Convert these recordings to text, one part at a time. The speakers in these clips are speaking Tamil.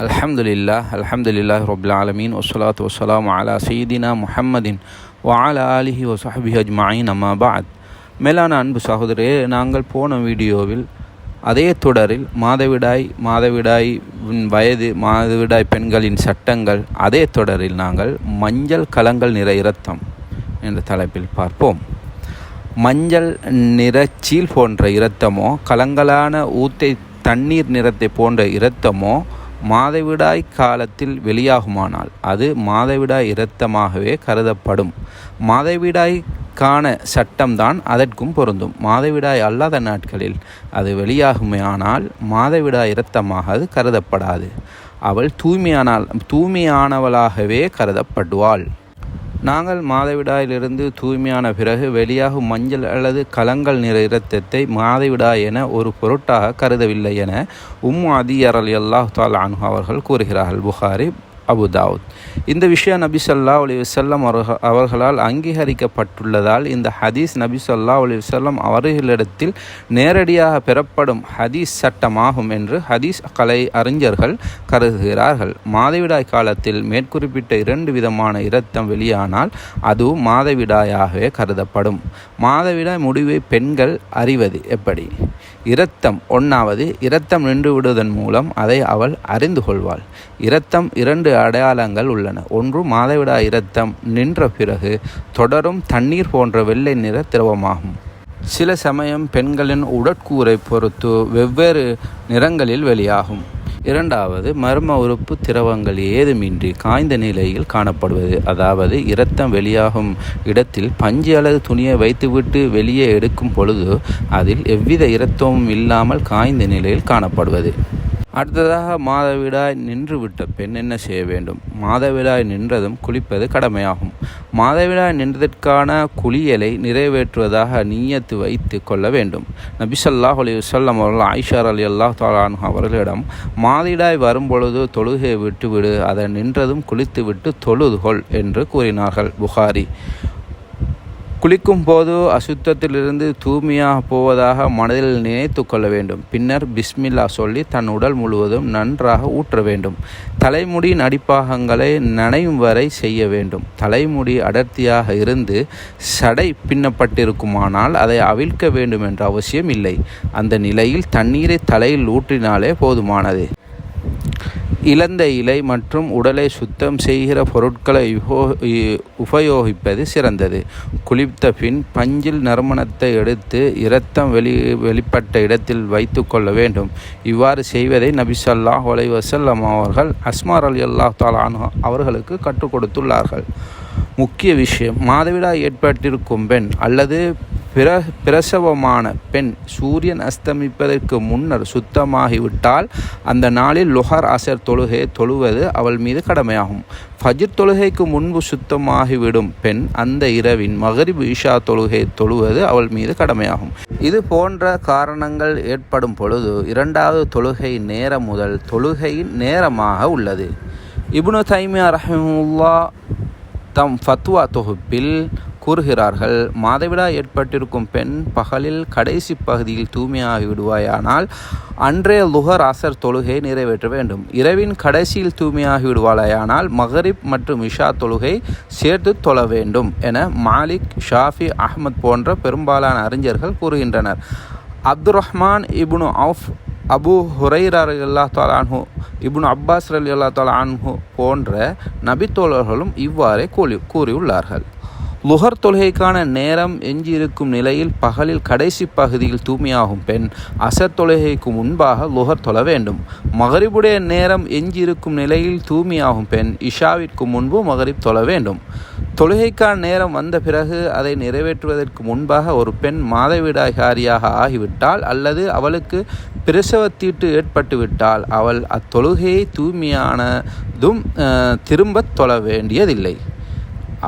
அலமதுல்லா அலமதுல்லா ரபுல் ஆலமீன் ஒசலாத் வசலாம் அலா சயீதினா முஹம்மதின் வாலா ஆலிஹி வசஹபி அஜ்மாயின் அம்மாபாத் மேலான அன்பு சகோதரே நாங்கள் போன வீடியோவில் அதே தொடரில் மாதவிடாய் மாதவிடாய் வயது மாதவிடாய் பெண்களின் சட்டங்கள் அதே தொடரில் நாங்கள் மஞ்சள் கலங்கள் நிற இரத்தம் என்ற தலைப்பில் பார்ப்போம். மஞ்சள் நிறச்சீல் போன்ற இரத்தமோ கலங்கலான ஊத்தை தண்ணீர் நிறத்தை போன்ற இரத்தமோ மாதவிடாய் காலத்தில் வெளியாகுமானால் அது மாதவிடாய் இரத்தமாகவே கருதப்படும். மாதவிடாய்க்கான சட்டம்தான் அதற்கும் பொருந்தும். மாதவிடாய் அல்லாத நாட்களில் அது வெளியாகுமையானால் மாதவிடாய் இரத்தமாக அது கருதப்படாது. அவள் தூய்மையானால் தூய்மையானவளாகவே கருதப்படுவாள். நாங்கள் மாதவிடாயிலிருந்து தூய்மையான பிறகு வெளியாகும் மஞ்சள் அல்லது கலங்கள் நிற இரத்தத்தை மாதவிடாய் என ஒரு பொருட்டாக கருதவில்லை என உம் அதியர் அலி அல்லாஹ் தால் அன்ஹு அவர்கள் கூறுகிறார்கள். புகாரி அபுதாவுத் இந்த விஷயம் நபி சொல்லா அலி வல்லம் அவர்களால் அங்கீகரிக்கப்பட்டுள்ளதால் இந்த ஹதீஸ் நபி சொல்லா அலி வல்லம் அவர்களிடத்தில் நேரடியாக பெறப்படும் ஹதீஸ் சட்டமாகும் என்று ஹதீஸ் கலை அறிஞர்கள் கருதுகிறார்கள். மாதவிடாய் காலத்தில் மேற்குறிப்பிட்ட இரண்டு விதமான இரத்தம் வெளியானால் அதுவும் மாதவிடாயாகவே கருதப்படும். மாதவிடாய் முடிவை பெண்கள் அறிவது எப்படி? இரத்தம் ஒன்றாவது இரத்தம் நின்று விடுவதன் மூலம் அதை அவள் அறிந்து கொள்வாள். இரத்தம் இரண்டு அடையாளங்கள் உள்ளன. ஒன்று மாதவிடா இரத்தம் நின்ற பிறகு தொடரும் தண்ணீர் போன்ற வெள்ளை நிற திரவமாகும். சில சமயம் பெண்களின் உடற்கூரை பொறுத்து வெவ்வேறு நிறங்களில் வெளியாகும். இரண்டாவது மர்ம உறுப்பு திரவங்கள் ஏதுமின்றி காய்ந்த நிலையில் காணப்படுவது. அதாவது இரத்தம் வெளியாகும் இடத்தில் பஞ்சு அல்லது துணியை வைத்துவிட்டு வெளியே எடுக்கும் பொழுது அதில் எவ்வித இரத்தமும் இல்லாமல் காய்ந்த நிலையில் காணப்படுவது. அடுத்ததாக மாதவிடாய் நின்றுவிட்ட பெண் என்ன செய்ய வேண்டும்? மாதவிடாய் நின்றதும் குளிப்பது கடமையாகும். மாதவிடாய் நின்றதற்கான குளியலை நிறைவேற்றுவதாக நீயத்து வைத்து கொள்ள வேண்டும். நபிசல்லாஹ் அலி வல்லம் அவர்கள் ஆயிஷார் அலி அல்லாஹ் தாலான் அவர்களிடம் மாதவிடாய் வரும்பொழுது தொழுகை விட்டுவிடு அதை நின்றதும் குளித்துவிட்டு தொழுதுகொள் என்று கூறினார்கள் புகாரி. குளிக்கும் போது அசுத்தத்திலிருந்து தூய்மையாக போவதாக மனதில் நினைத்து கொள்ள வேண்டும். பின்னர் பிஸ்மில்லா சொல்லி தன் உடல் முழுவதும் நன்றாக ஊற்ற வேண்டும். தலைமுடியின் அடிப்பாகங்களை நனையும் வரை செய்ய வேண்டும். தலைமுடி அடர்த்தியாக இருந்து சடை பின்னப்பட்டிருக்குமானால் அதை அவிழ்க்க வேண்டும் என்ற அவசியம் இல்லை. அந்த நிலையில் தண்ணீரை தலையில் ஊற்றினாலே போதுமானது. இழந்த இலை மற்றும் உடலை சுத்தம் செய்கிற பொருட்களை உபயோகிப்பது சிறந்தது. குளித்த பின் பஞ்சில் நறுமணத்தை எடுத்து இரத்தம் வெளி வெளிப்பட்ட இடத்தில் வைத்து கொள்ள வேண்டும். இவ்வாறு செய்வதை நபி சொல்லாஹ் ஒலை வசல்லம் அவர்கள் அஸ்மார் அலி அல்லாஹ் தாலானு அவர்களுக்கு கற்றுக் கொடுத்துள்ளார்கள். முக்கிய விஷயம் மாதவிடா ஏற்பட்டிருக்கும் பெண் அல்லது பிர பிரசவமான பெண் சூரியன் அஸ்தமிப்பதற்கு முன்னர் சுத்தமாகிவிட்டால் அந்த நாளில் லுஹர் அசர் தொழுகை தொழுவது அவள் மீது கடமையாகும். ஃபஜிர் தொழுகைக்கு முன்பு சுத்தமாகிவிடும் பெண் அந்த இரவின் மகரிப் ஈஷா தொழுகை தொழுவது அவள் மீது கடமையாகும். இது போன்ற காரணங்கள் ஏற்படும் பொழுது இரண்டாவது தொழுகை நேரம் முதல் தொழுகையின் நேரமாக உள்ளது. இப்னு தைமியா ரஹிமுல்லா தம் ஃபத்வா தொகுப்பில் கூறுகிறார்கள் மாதவிடா ஏற்பட்டிருக்கும் பெண் பகலில் கடைசி பகுதியில் தூய்மையாகி விடுவாயானால் அன்றைய லுகர் அசர் தொழுகை நிறைவேற்ற வேண்டும். இரவின் கடைசியில் தூய்மையாகி விடுவாளையானால் மகரிப் மற்றும் இஷா தொழுகை சேர்த்து தொழ வேண்டும் என மாலிக் ஷாஃபி அஹ்மத் போன்ற பெரும்பாலான அறிஞர்கள் கூறுகின்றனர். Abdul Rahman ibn Auf Abu Hurairah Allah தாலான்ஹு ibn Abbas Ali அல்லா தாலான்ஹு போன்ற நபித்தோழர்களும் இவ்வாறே கூறி கூறியுள்ளார்கள். லுகர் தொழுகைக்கான நேரம் எஞ்சியிருக்கும் நிலையில் பகலில் கடைசி பகுதியில் தூய்மையாகும் பெண் அசர் தொழுகைக்கு முன்பாக லுகர் தொழ வேண்டும். மகரிபுடைய நேரம் எஞ்சியிருக்கும் நிலையில் தூய்மையாகும் பெண் இஷாவிற்கு முன்பு மகரிப் தொழ வேண்டும். தொழுகைக்கான நேரம் வந்த பிறகு அதை நிறைவேற்றுவதற்கு முன்பாக ஒரு பெண் மாதவிடாகாரியாக ஆகிவிட்டால் அல்லது அவளுக்கு பிரசவத்தீட்டு ஏற்பட்டுவிட்டால் அவள் அத்தொழுகையை தூய்மையானதும் திரும்ப தொழ வேண்டியதில்லை.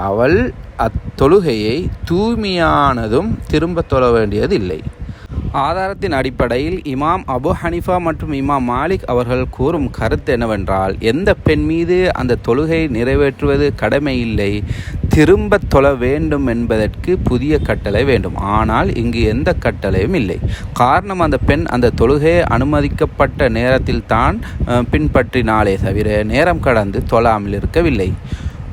அவள் அத்தொழுகையை தூய்மையானதும் திரும்ப தொழ வேண்டியதில்லை. ஆதாரத்தின் அடிப்படையில் இமாம் அபு ஹனிஃபா மற்றும் இமாம் மாலிக் அவர்கள் கூறும் கருத்து என்னவென்றால் எந்த பெண் மீது அந்த தொழுகை நிறைவேற்றுவது கடமை இல்லை திரும்ப தொழ வேண்டும் என்பதற்கு புதிய கட்டளை வேண்டும். ஆனால் இங்கு எந்த கட்டளையும் இல்லை. காரணம் அந்த பெண் அந்த தொழுகையை அனுமதிக்கப்பட்ட நேரத்தில் தான் பின்பற்றினாலே தவிர நேரம் கடந்து தொழாமல் இருக்கவில்லை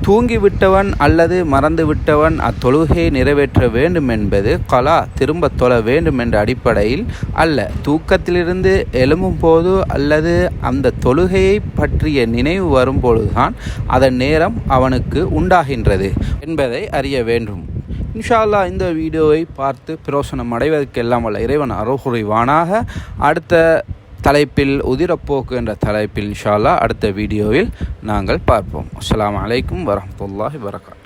தூங்கிவிட்டவன் அல்லது மறந்துவிட்டவன் அத்தொழுகையை நிறைவேற்ற வேண்டும் என்பது கலா திரும்ப தொழ வேண்டும் என்ற அடிப்படையில் அல்ல. தூக்கத்திலிருந்து எழும்பும் போது அல்லது அந்த தொழுகையை பற்றிய நினைவு வரும்பொழுதுதான் அதன் நேரம் அவனுக்கு உண்டாகின்றது என்பதை அறிய வேண்டும். இன்ஷா இந்த வீடியோவை பார்த்து பிரோசனம் அடைவதற்கெல்லாம் வல்ல இறைவன் அருகுறைவானாக அடுத்த தலைப்பில் உதிரப்போக்கு என்ற தலைப்பில் இன்ஷால்லா அடுத்த வீடியோவில் நாங்கள் பார்ப்போம். அஸ்லாம் வலைக்கம் வரமத்துல்லாஹி வரகாத்